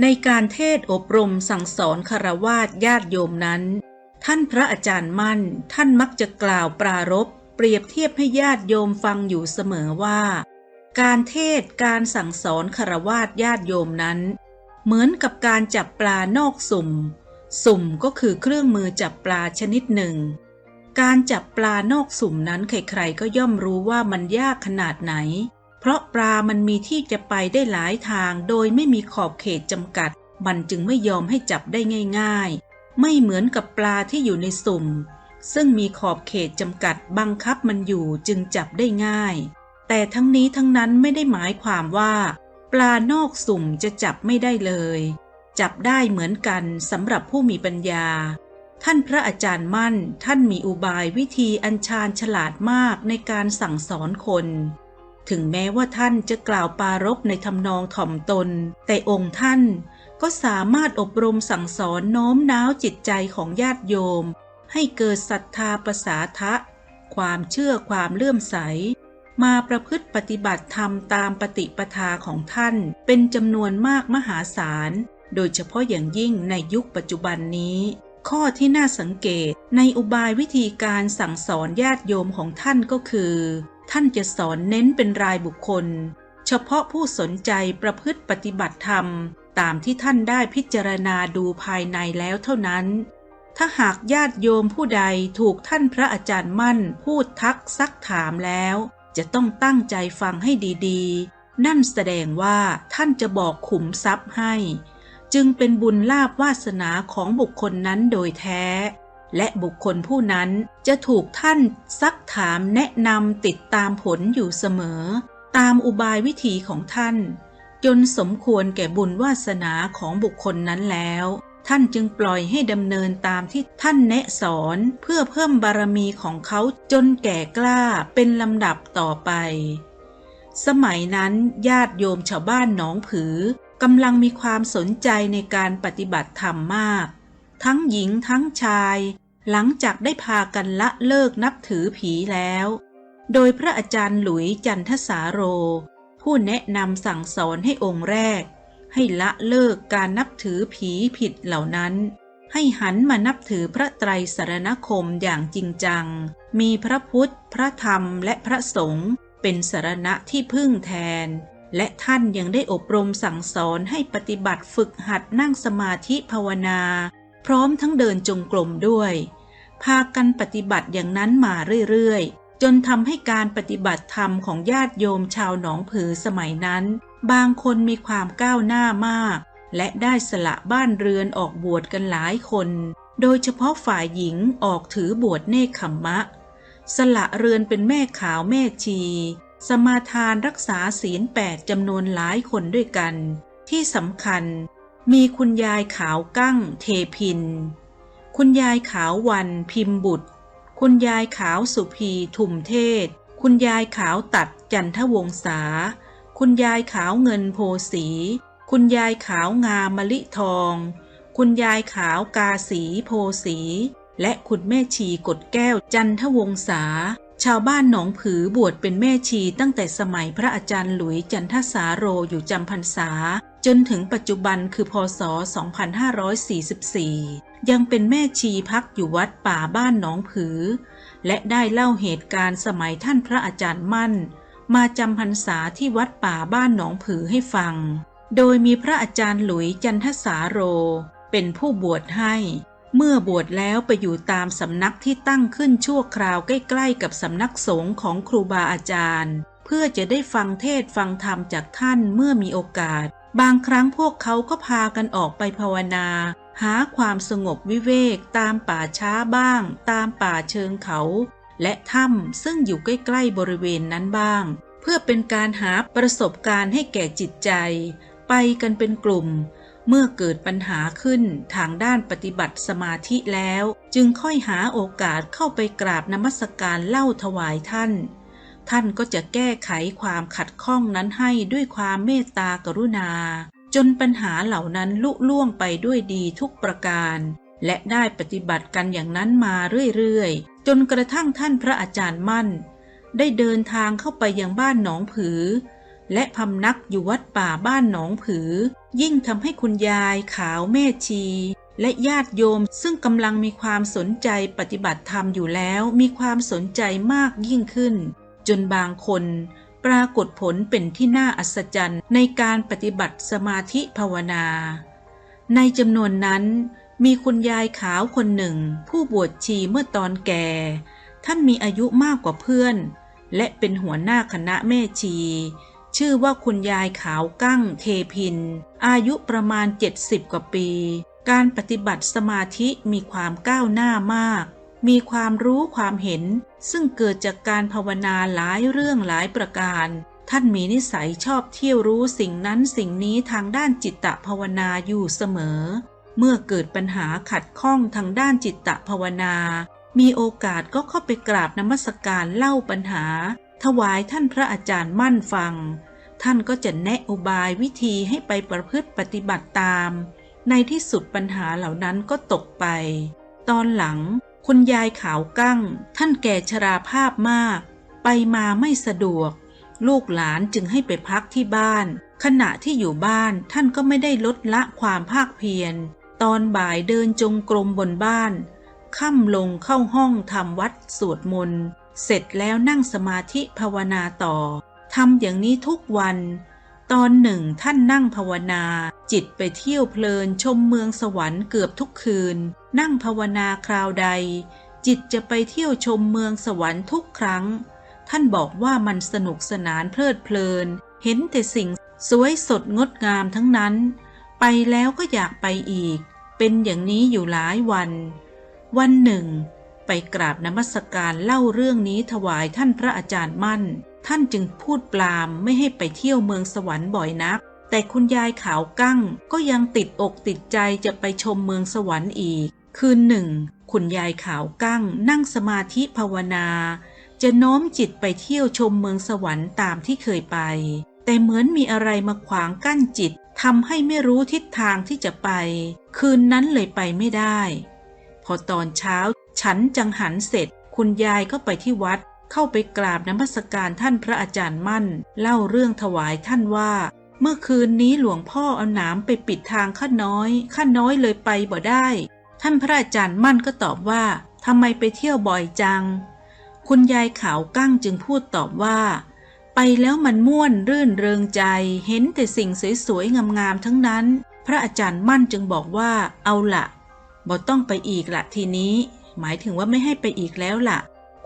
ในการเทศอบรมสั่งสอนคารวาสญาติโยมนั้น ท่านพระอาจารย์มั่น ท่านมักจะกล่าวปรารภเปรียบเทียบให้ญาติโยมฟังอยู่เสมอว่า การเทศการสั่งสอนคารวาสญาติโยมนั้น เหมือนกับการจับปลานอกสุ่ม สุ่มก็คือเครื่องมือจับปลาชนิดหนึ่ง การจับปลานอกสุ่มนั้นใครๆก็ย่อมรู้ว่ามันยากขนาดไหน เพราะปลามันมีที่จะไปได้หลายทางโดยไม่มีขอบเขตจำกัด มันจึงไม่ยอมให้จับได้ง่าย ๆ ไม่เหมือนกับปลาที่อยู่ในสุ่ม ซึ่งมีขอบเขตจำกัดบังคับมันอยู่จึงจับได้ง่าย แต่ทั้งนี้ทั้งนั้นไม่ได้หมายความว่า ปลานอกสุ่มจะจับไม่ได้เลย จับได้เหมือนกันสำหรับผู้มีปัญญา ท่านพระอาจารย์มั่น ท่านมีอุบายวิธีอัญชานฉลาดมากในการสั่งสอนคน ถึงแม้ว่าท่านจะกล่าวปารภในทำนองถ่อมตน แต่องค์ท่านก็สามารถอบรมสั่งสอนโน้มน้าวจิตใจของญาติโยม ให้เกิดศรัทธาประสาทะ ความเชื่อความเลื่อมใส มาประพฤติปฏิบัติธรรมตามปฏิปทาของท่านเป็นจำนวนมากมหาศาล โดยเฉพาะอย่างยิ่งในยุคปัจจุบันนี้ ข้อที่น่าสังเกตในอุบายวิธีการสั่งสอนญาติโยมของท่านก็คือ ท่านจะสอนเน้นเป็นรายบุคคล เฉพาะผู้สนใจประพฤติปฏิบัติธรรม ตามที่ท่านได้พิจารณาดูภายในแล้วเท่านั้น ถ้าหากญาติโยมผู้ใดถูกท่านพระอาจารย์มั่น พูดทักซักถามแล้ว จะต้องตั้งใจฟังให้ดีๆ นั่นแสดงว่าท่านจะบอกขุมทรัพย์ให้ จึงเป็นบุญลาภวาสนาของบุคคลนั้นโดยแท้ และบุคคลผู้นั้นจะถูกท่านซักถามแนะนำติดตามผลอยู่เสมอ ตามอุบายวิธีของท่าน จนสมควรแก่บุญวาสนาของบุคคลนั้นแล้ว ท่านจึงปล่อยให้ดำเนินตามที่ท่านแนะสอนเพื่อเพิ่มบารมีของเขาจนแก่กล้าเป็นลำดับต่อไป สมัยนั้นญาติโยมชาวบ้านหนองผือกำลังมีความสนใจในการปฏิบัติธรรมมากทั้งหญิงทั้งชาย หลังจากได้พากันละเลิกนับถือผีแล้ว โดยพระอาจารย์หลุยจันทสาโร ผู้แนะนำสั่งสอนให้องค์แรก ให้ละเลิกการนับถือผีผิดเหล่านั้น ให้หันมานับถือพระไตรสรณคมอย่างจริงจัง มีพระพุทธ พระธรรมและพระสงฆ์เป็นสรณะที่พึ่งแทน และท่านยังได้อบรมสั่งสอนให้ปฏิบัติฝึกหัดนั่งสมาธิภาวนา พร้อมทั้งเดินจงกรมด้วย พากันปฏิบัติอย่างนั้นมาเรื่อยๆ จนทำให้การปฏิบัติธรรมของญาติโยมชาวหนองผือสมัยนั้น บางคนมีความก้าวหน้ามาก และได้สละบ้านเรือนออกบวชกันหลายคน โดยเฉพาะฝ่ายหญิงออกถือบวชเนคขมมะ สละเรือนเป็นแม่ขาวแม่ชีสมาทานรักษาศีลแปดจำนวนหลายคนด้วยกัน ที่สำคัญ มีคุณยายขาวกั้งเทพิน คุณยายขาววันพิมพ์บุตร คุณยายขาวสุพีทุมเทศ คุณยายขาวตัดจันทวงศา คุณยายขาวเงินโพสี คุณยายขาวงามมะลิทอง คุณยายขาวกาสีโพสี และคุณแม่ชีกดแก้วจันทวงศา ชาวบ้านหนองผือบวชเป็นแม่ชีตั้งแต่สมัยพระอาจารย์หลุยจันทสาโรอยู่จำพรรษา จนถึงปัจจุบันคือพศ 2544 ยังเป็นแม่ชีพักอยู่วัดป่าบ้านหนองผือ และได้เล่าเหตุการณ์สมัยท่านพระอาจารย์มั่น มาจำพรรษาที่วัดป่าบ้านหนองผือให้ฟัง โดยมีพระอาจารย์หลุยจันทสาโร เป็นผู้บวชให้ เมื่อบวชแล้วไปอยู่ตามสำนักที่ตั้งขึ้นชั่วคราวใกล้ๆกับสำนักสงฆ์ของครูบาอาจารย์ เพื่อจะได้ฟังเทศฟังธรรมจากท่านเมื่อมีโอกาส บางครั้งพวกเขาก็พากันออกไปภาวนา หาความสงบวิเวกตามป่าช้าบ้าง ตามป่าเชิงเขา และถ้ำซึ่งอยู่ใกล้ๆบริเวณนั้นบ้าง เพื่อเป็นการหาประสบการณ์ให้แก่จิตใจ ไปกันเป็นกลุ่ม เมื่อเกิดปัญหาขึ้นทางด้านปฏิบัติสมาธิแล้ว จึงค่อยหาโอกาสเข้าไปกราบนมัสการเล่าถวายท่าน ท่านก็จะแก้ไขความขัดข้องนั้นให้ด้วยความเมตตากรุณา จนปัญหาเหล่านั้นลุล่วงไปด้วยดีทุกประการ และได้ปฏิบัติกันอย่างนั้นมาเรื่อยๆ จนกระทั่งท่านพระอาจารย์มั่น ได้เดินทางเข้าไปยังบ้านหนองผือ และพำนักอยู่วัดป่าบ้านหนองผือ ยิ่งทำให้คุณยายขาวแม่ชีและญาติโยมซึ่งกำลังมีความสนใจปฏิบัติธรรมอยู่แล้วมีความสนใจมากยิ่งขึ้น จนบางคนปรากฏผลเป็นที่น่าอัศจรรย์ในการปฏิบัติสมาธิภาวนา ในจำนวนนั้นมีคุณยายขาวคนหนึ่ง ผู้บวชชีเมื่อตอนแก่ ท่านมีอายุมากกว่าเพื่อน และเป็นหัวหน้าคณะแม่ชี ชื่อว่าคุณยายขาวกั้งเทพิน อายุประมาณ 70 กว่าปี การปฏิบัติสมาธิมีความก้าวหน้ามาก มีความรู้ความเห็น ซึ่งเกิดจากการภาวนาหลายเรื่องหลายประการ ท่านมีนิสัยชอบเที่ยวรู้สิ่งนั้นสิ่งนี้ทางด้านจิตตภาวนาอยู่เสมอ เมื่อเกิดปัญหาขัดข้องทางด้านจิตตภาวนา มีโอกาสก็เข้าไปกราบนมัสการเล่าปัญหา ถวายท่านพระอาจารย์มั่นฟัง ท่านก็จะแนะอุบายวิธีให้ไปประพฤติปฏิบัติตาม ในที่สุดปัญหาเหล่านั้นก็ตกไป ตอนหลัง คุณยายขาวกั้ง ท่านแก่ชราภาพมาก ไปมาไม่สะดวก ลูกหลานจึงให้ไปพักที่บ้าน ขณะที่อยู่บ้านท่านก็ไม่ได้ลดละความภาคเพียร ตอนบ่ายเดินจงกรมบนบ้าน ค่ำลงเข้าห้องทำวัดสวดมนต์ เสร็จแล้วนั่งสมาธิภาวนาต่อ ทำอย่างนี้ทุกวัน ตอนหนึ่งท่านนั่งภาวนา จิตไปเที่ยวเพลินชมเมืองสวรรค์เกือบทุกคืน นั่งภาวนาคราวใด จิตจะไปเที่ยวชมเมืองสวรรค์ทุกครั้ง ท่านบอกว่ามันสนุกสนานเพลิดเพลิน เห็นแต่สิ่งสวยสดงดงามทั้งนั้น ไปแล้วก็อยากไปอีก เป็นอย่างนี้อยู่หลายวัน วันหนึ่ง ไปกราบนมัสการเล่าเรื่องนี้ถวายท่านพระอาจารย์มั่น ท่านจึงพูดปลามไม่ให้ไปเที่ยวเมืองสวรรค์บ่อยนัก แต่คุณยายขาวกั้งก็ยังติดอกติดใจจะไปชมเมืองสวรรค์อีก คืนหนึ่ง คุณยายขาวกั้งนั่งสมาธิภาวนา จะโน้มจิตไปเที่ยวชมเมืองสวรรค์ตามที่เคยไป แต่เหมือนมีอะไรมาขวางกั้นจิตทำให้ไม่รู้ทิศทางที่จะไป คืนนั้นเลยไปไม่ได้ พอตอนเช้า ฉันจังหันเสร็จ คุณยายก็ไปที่วัด เข้าไปกราบนมัสการท่านพระอาจารย์มั่น เล่าเรื่องถวายท่านว่า เมื่อคืนนี้หลวงพ่อเอาหนามไปปิดทางข้าน้อย ข้าน้อยเลยไปบ่ได้ ท่านพระอาจารย์มั่นก็ตอบว่าทำไมไปเที่ยวบ่อยจัง คุณยายขาวกั้งจึงพูดตอบว่า ไปแล้วมันม่วนรื่นเริงใจ เห็นแต่สิ่งสวยๆงามๆทั้งนั้น พระอาจารย์มั่นจึงบอกว่าเอาละบ่ต้องไปอีกละทีนี้ หมายถึงว่าไม่ให้ไปอีกแล้วล่ะ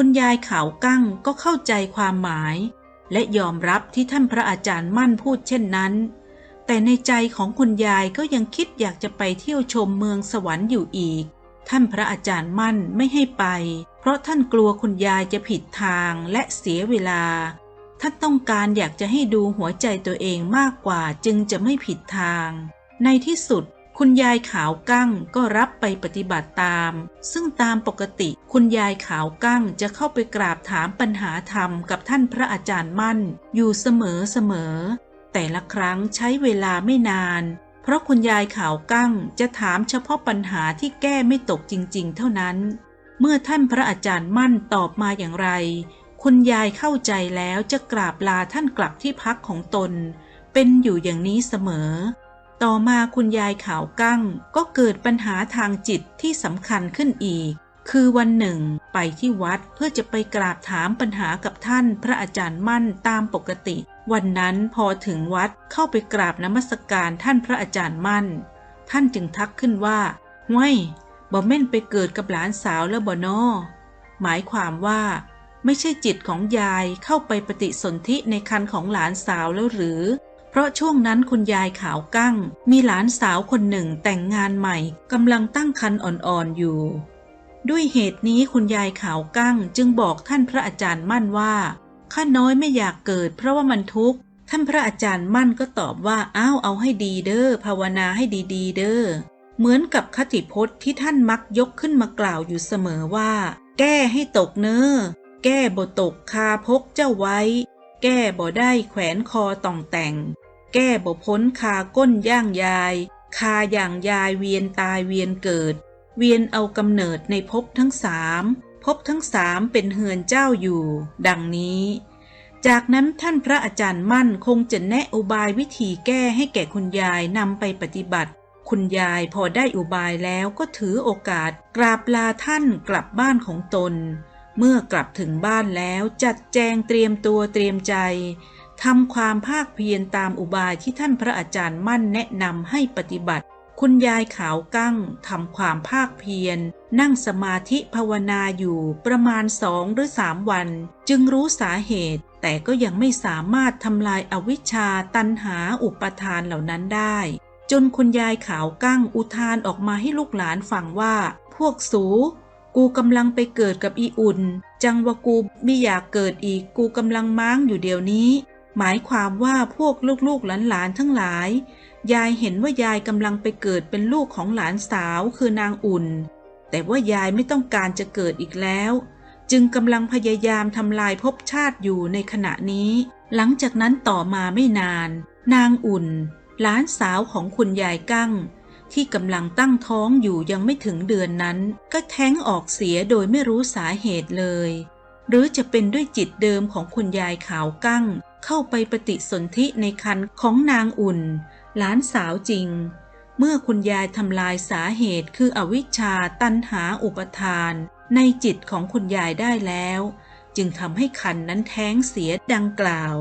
คุณยายขาวกั้งก็เข้าใจความหมาย และยอมรับที่ท่านพระอาจารย์มั่นพูดเช่นนั้น แต่ในใจของคุณยายก็ยังคิดอยากจะไปเที่ยวชมเมืองสวรรค์อยู่อีก ท่านพระอาจารย์มั่นไม่ให้ไป เพราะท่านกลัวคุณยายจะผิดทางและเสียเวลา ท่านต้องการอยากจะให้ดูหัวใจตัวเองมากกว่าจึงจะไม่ผิดทาง ในที่สุด คุณยายขาวกั้งก็รับไปปฏิบัติตาม ซึ่งตามปกติคุณยายขาวกั้งจะเข้าไปกราบถามปัญหาธรรมกับท่านพระอาจารย์มั่น อยู่เสมอเสมอ แต่ละครั้งใช้เวลาไม่นาน เพราะคุณยายขาวกั้งจะถามเฉพาะปัญหาที่แก้ไม่ตกจริง ๆ เท่านั้น เมื่อท่านพระอาจารย์มั่นตอบมาอย่างไร คุณยายเข้าใจแล้วจะกราบลาท่านกลับที่พักของตน เป็นอยู่อย่างนี้เสมอ ต่อมาคุณยายขาวกั้งก็เกิดปัญหาทางจิตที่สำคัญขึ้นอีก คือวันหนึ่งไปที่วัดเพื่อจะไปกราบถามปัญหากับท่านพระอาจารย์มั่นตามปกติ วันนั้นพอถึงวัดเข้าไปกราบนมัสการท่านพระอาจารย์มั่น ท่านจึงทักขึ้นว่าห้วยบ่แม่นไปเกิดกับหลานสาวแล้วบ่นอหมายความว่าไม่ใช่จิตของยายเข้าไปปฏิสนธิในคันของหลานสาวแล้วหรือ ราะช่วงนั้นคุณยายขาวกั้ง มีหลานสาวคนหนึ่งแต่งงานใหม่กำลังตั้งคันอ่อนๆอยู่ ด้วยเหตุนี้คุณยายขาวกั้งจึงบอกท่านพระอาจารย์มั่นว่าข้าน้อยไม่อยากเกิดเพราะว่ามันทุกข์ท่านพระอาจารย์มั่นก็ตอบว่าอ้าวเอาให้ดีเด้อภาวนาให้ดีๆ เด้อเหมือนกับคติพจน์ที่ท่านมักยกขึ้นมากล่าวอยู่เสมอว่า แก้ให้ตกเน้อแก้บ่ตกคาพกเจ้าไว้ แก้บ่ได้แขวนคอต่องแต่ง แก้บ่พ้นคาก้นย่างยาย คาอย่างยายเวียนตายเวียนเกิด เวียนเอากำเนิดในภพทั้งสามภพทั้งสามเป็นเฮือนเจ้าอยู่ ดังนี้ จากนั้นท่านพระอาจารย์มั่นคงจะแนะอุบายวิธีแก้ให้แก่คุณยายนำไปปฏิบัติ คุณยายพอได้อุบายแล้วก็ถือโอกาสกราบลาท่านกลับบ้านของตน เมื่อกลับถึงบ้านแล้วจัดแจงเตรียมตัวเตรียมใจ ทำความภาคเพียรตามอุบายที่ท่านพระอาจารย์มั่นแนะนำให้ปฏิบัติ คุณยายขาวกั้งทำความภาคเพียร นั่งสมาธิภาวนาอยู่ประมาณสองหรือสามวัน จึงรู้สาเหตุ แต่ก็ยังไม่สามารถทำลายอวิชชาตันหาอุปทานเหล่านั้นได้ จนคุณยายขาวกั้งอุทานออกมาให้ลูกหลานฟังว่า พวกสูกูกำลังไปเกิดกับอีอุ่น จังว่ากูไม่อยากเกิดอีกกูกำลังม้างอยู่เดี๋ยวนี้ หมายความว่าพวกลูกๆหลานๆทั้งหลาย ยายเห็นว่ายายกำลังไปเกิดเป็นลูกของหลานสาวคือนางอุ่น แต่ว่ายายไม่ต้องการจะเกิดอีกแล้ว จึงกำลังพยายามทำลายภพชาติอยู่ในขณะนี้ หลังจากนั้นต่อมาไม่นาน นางอุ่น หลานสาวของคุณยายกั้ง ที่กำลังตั้งท้องอยู่ยังไม่ถึงเดือนนั้น ก็แท้งออกเสียโดยไม่รู้สาเหตุเลย หรือจะเป็นด้วยจิตเดิมของคุณยายขาวกั้ง เข้าไปปฏิสนธิในคันของนางอุ่น หลานสาวจริง เมื่อคุณยายทำลายสาเหตุคืออวิชชาตันหาอุปทาน ในจิตของคุณยายได้แล้ว จึงทำให้คันนั้นแท้งเสียดังกล่าว